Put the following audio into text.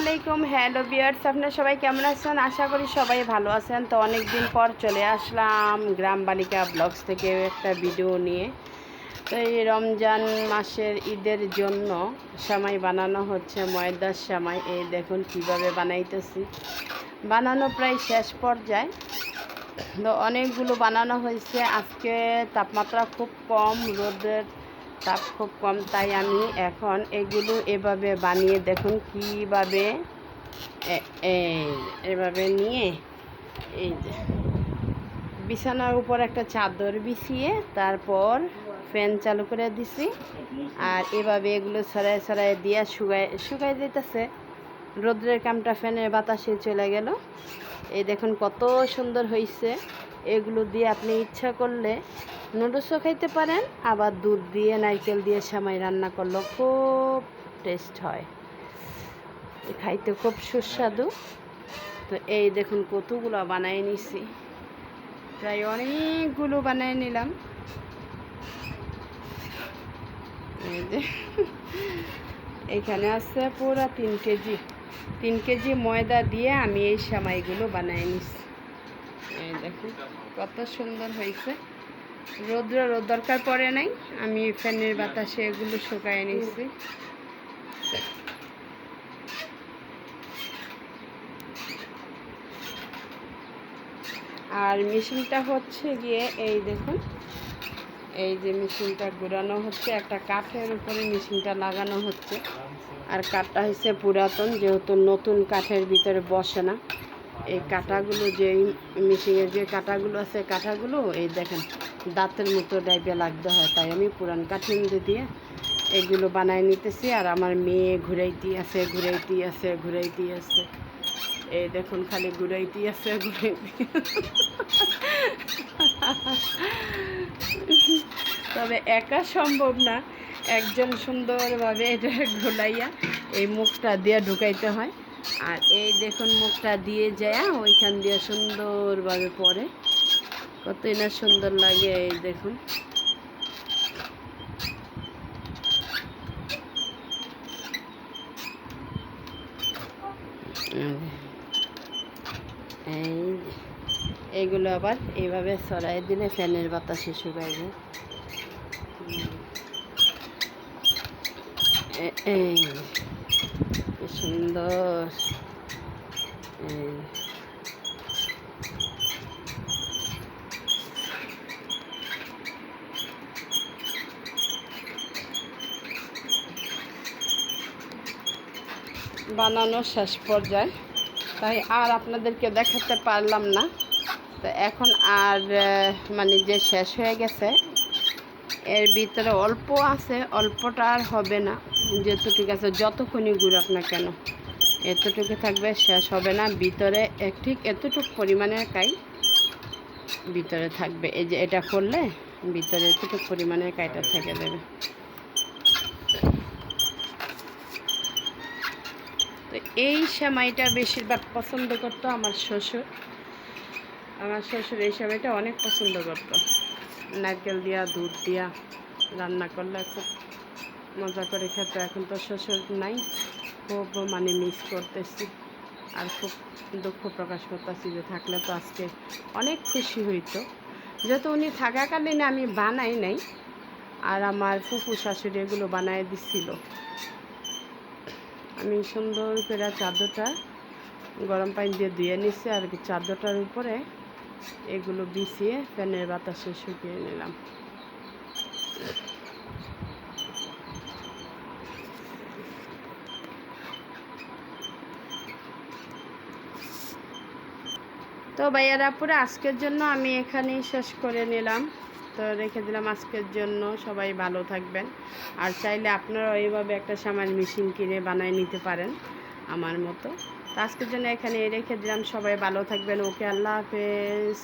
আলাইকুম হ্যালো বিয়ার্স আপনারা সবাই কেমন আছেন? আশা করি সবাই ভালো আছেন। তো অনেক দিন পর চলে আসলাম গ্রাম বালিকা ব্লগস থেকে একটা ভিডিও নিয়ে। তো এই রমজান মাসের ঈদের জন্য সামাই বানানো হচ্ছে ময়দার সামাই। এই দেখুন কীভাবে বানাইতেছি। বানানো প্রায় শেষ পর্যায়ে। তো অনেকগুলো বানানো হয়েছে। আজকে তাপমাত্রা খুব কম, রোদের তাপ খুব কম, তাই আমি এখন এগুলো এভাবে বানিয়ে দেখুন কীভাবে এভাবে নিয়ে এই বিছানার উপর একটা চাদর বিছিয়ে তারপর ফ্যান চালু করে দিছি। আর এভাবে এগুলো ছড়ায় ছড়ায় দিয়া শুকায় শুকাই দিতেছে রোদ্রের কামটা ফ্যানের বাতাসে চলে গেল। এই দেখুন কত সুন্দর হয়েছে এগুলো দিয়ে আপনি ইচ্ছা করলে নুডলসও খাইতে পারেন, আবার দুধ দিয়ে, নারকেল দিয়ে সামাই রান্না করলেও খুব টেস্ট হয়। খাইতে খুব সুস্বাদু। তো এই দেখুন কতগুলো বানাই নিছি। প্রায় অনেকগুলো বানাই নিলাম। এখানে আছে পুরো তিন কেজি। তিন কেজি ময়দা দিয়ে আমি এই সামাইগুলো বানাই নিছি। দেখুন কত সুন্দর হয়েছে। রৌদ্র রোদ দরকার পড়ে নাই, আমি ফ্যানের বাতাসে এগুলো শুকায় নিয়েছি। আর মেশিনটা হচ্ছে গিয়ে এই দেখুন, এই যে মেশিনটা ঘোরানো হচ্ছে, একটা কাঠের উপরে মেশিনটা লাগানো হচ্ছে। আর কাঠটা হচ্ছে পুরাতন, যেহেতু নতুন কাঠের ভিতরে বসে না। এই কাঁটাগুলো যে মেশিনের যে কাঁটাগুলো আছে, কাঁটাগুলো, এই দেখেন, দাঁতের মতো টাইপে লাগতে হয়। তাই আমি পুরান মধ্যে দিয়ে এগুলো বানাই নিতেছি। আর আমার মেয়ে ঘুরাইতে আছে ঘুরাইতে আছে ঘুরাইতে আছে। এই দেখুন, খালি ঘুরাইতে আছে ঘুরাইতে তবে একা সম্ভব না। একজন সুন্দরভাবে এটা ঘোলাইয়া এই মুখটা দিয়ে ঢুকাইতে হয়। আর এই দেখুন, মুখটা দিয়ে যায়, ওইখান দিয়ে সুন্দরভাবে পরে। কতই না সুন্দর লাগে এই দেখুন। এই এইগুলো আবার এইভাবে সরাই দিলে ফ্যানের বাতাসে শুকাইবে এ- এই সুন্দর। বানানো শেষ পর্যায়ে। তাই আর আপনাদেরকে দেখাতে পারলাম না। তো এখন আর মানে যে শেষ হয়ে গেছে এর ভিতরে অল্প আছে, অল্পটা আর হবে না। যেতটুকু আছে, যতক্ষণই গুড়াক না কেন, এতটুকু থাকবে, শেষ হবে না। ভিতরে ঠিক এতটুকু পরিমাণের কাই ভিতরে থাকবে। এই যে এটা করলে ভিতরে এতটুকু পরিমাণের কাইটা থেকে দেবে তো এই সেমাইটা বেশিরভাগ পছন্দ করতো আমার শ্বশুর। আমার শ্বশুর এই সেমাইটা অনেক পছন্দ করতো। নারকেল দিয়া, দুধ দিয়া রান্না করলে খুব মজা করে খেতে। এখন তো শ্বশুর নাই, খুব মানে মিস করতেছি। আর খুব দুঃখ প্রকাশ করতেছি যে থাকলে তো আজকে অনেক খুশি হইতো। যেহেতু উনি থাকাকালীন আমি বানাই নাই, আর আমার ফুফু শাশুড়ি এগুলো বানায় দিচ্ছিল আমি সুন্দর করে চাদরটা গরম পানি দিয়ে ধুয়ে নিচ্ছি আর চাদরটার উপরে এগুলো বিছিয়ে ফ্যানের বাতাসে শুকিয়ে নিলাম। তো ভাইয়ারা, পুরো আজকের জন্য আমি এখানেই শেষ করে নিলাম। তো রেখে দিলাম আজকের জন্য। সবাই ভালো থাকবেন। আর চাইলে আপনারা এইভাবে একটা সামান্য মেশিন কিনে বানায় নিতে পারেন আমার মতো। আজকের জন্য এখানে রেখে দিলাম। সবাই ভালো থাকবেন। ওকে আল্লাহ হাফেজ।